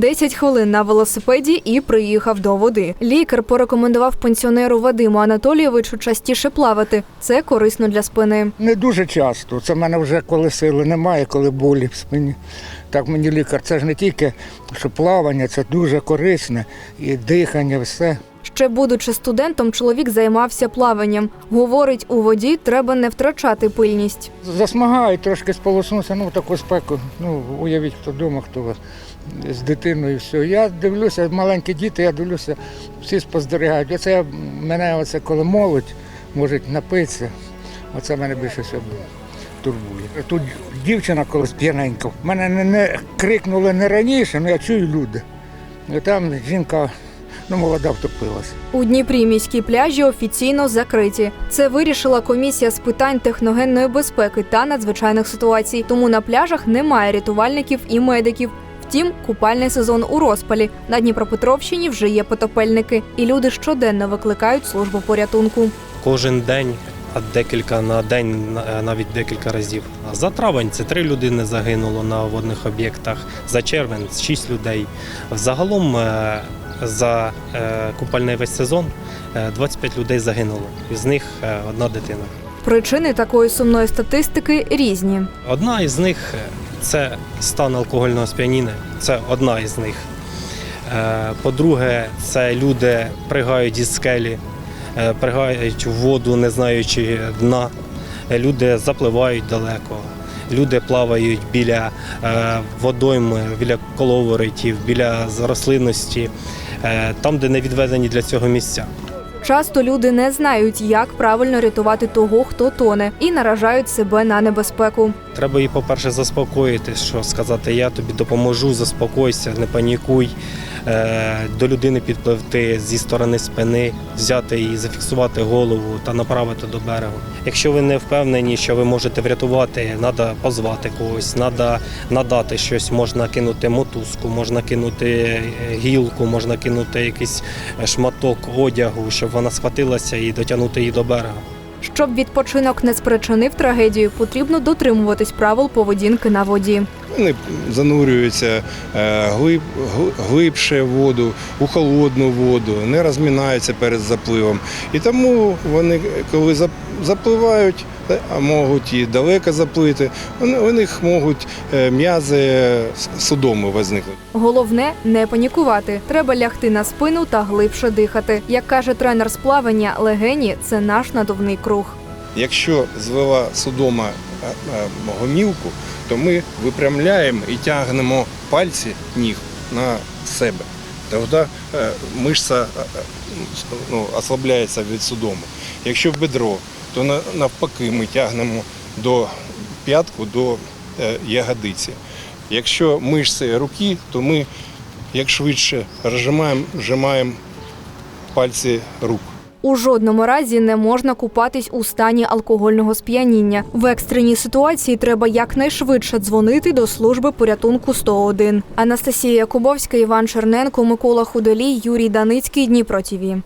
10 хвилин на велосипеді і приїхав до води. Лікар порекомендував пенсіонеру Вадиму Анатолійовичу частіше плавати. Це корисно для спини. Не дуже часто. Це в мене вже коли сили немає, коли болі в спині. Так мені лікар, це ж не тільки що плавання, це дуже корисне і дихання, все. Ще будучи студентом, чоловік займався плаванням. Говорить, у воді треба не втрачати пильність. Засмагаю, трошки сполоснувся, ну таку спеку. Ну, уявіть, хто вдома, хто з дитиною, все. Я дивлюся, маленькі діти, я дивлюся, всі спостерігають. Оце мене оце коли молодь може напитися, оце мене більше всього турбує. Тут дівчина колись п'яненька. Мене не, не крикнули не раніше, але я чую люди. І там жінка ну, молода втопилася. У Дніпрі міські пляжі офіційно закриті. Це вирішила комісія з питань техногенної безпеки та надзвичайних ситуацій. Тому на пляжах немає рятувальників і медиків. Втім, купальний сезон у розпалі. На Дніпропетровщині вже є потопельники, і люди щоденно викликають службу порятунку. кожен день, а декілька на день навіть декілька разів. За травень це три людини загинуло на водних об'єктах. За червень шість людей. Взагалом е, за е, купальний весь сезон е, 25 людей загинуло. Із них е, одна дитина. Причини такої сумної статистики різні. Одна із них е, це стан алкогольного сп'яніння. Це одна із них. Е, По-друге, це люди пригають із скелі, е, пригають у воду, не знаючи дна. Е, Люди запливають далеко. Люди плавають біля е, водойми, біля коловоротів, біля рослинності, е, там, де не відведені для цього місця. Часто люди не знають, як правильно рятувати того, хто тоне, і наражають себе на небезпеку. Треба її, по-перше, заспокоїти, що сказати, я тобі допоможу, заспокойся, не панікуй. Е, До людини підпливти зі сторони спини, взяти її, зафіксувати голову та направити до берегу. Якщо ви не впевнені, що ви можете врятувати, треба позвати когось, треба надати щось, можна кинути мотузку, можна кинути е, гілку, можна кинути якийсь шматок одягу, щоб вона схватилася і дотягнути її до берега. Щоб відпочинок не спричинив трагедію, потрібно дотримуватись правил поведінки на воді. Вони занурюються е, глиб, глибше в воду, у холодну воду, не розминаються перед запливом. І тому вони, коли зап- запливають, е, а можуть і далеко заплити, у них можуть е, м'язи судоми возникнути. Головне не панікувати. Треба лягти на спину та глибше дихати. Як каже тренер з плавання, легені це наш надувний круг. Якщо звела судома е, е, гомілку, то ми випрямляємо і тягнемо пальці ніг на себе. Тоді е, мишця ну, ослабляється від судому. Якщо бедро, то навпаки ми тягнемо до п'ятку, до ягодиці. Якщо мишці руки, то ми як швидше розжимаємо, вжимаємо пальці рук. У жодному разі не можна купатись у стані алкогольного сп'яніння. В екстреній ситуації треба якнайшвидше дзвонити до служби порятунку 101. Анастасія Якубовська, Іван Черненко, Микола Худолій, Юрій Даницький, Дніпро ТІВІ.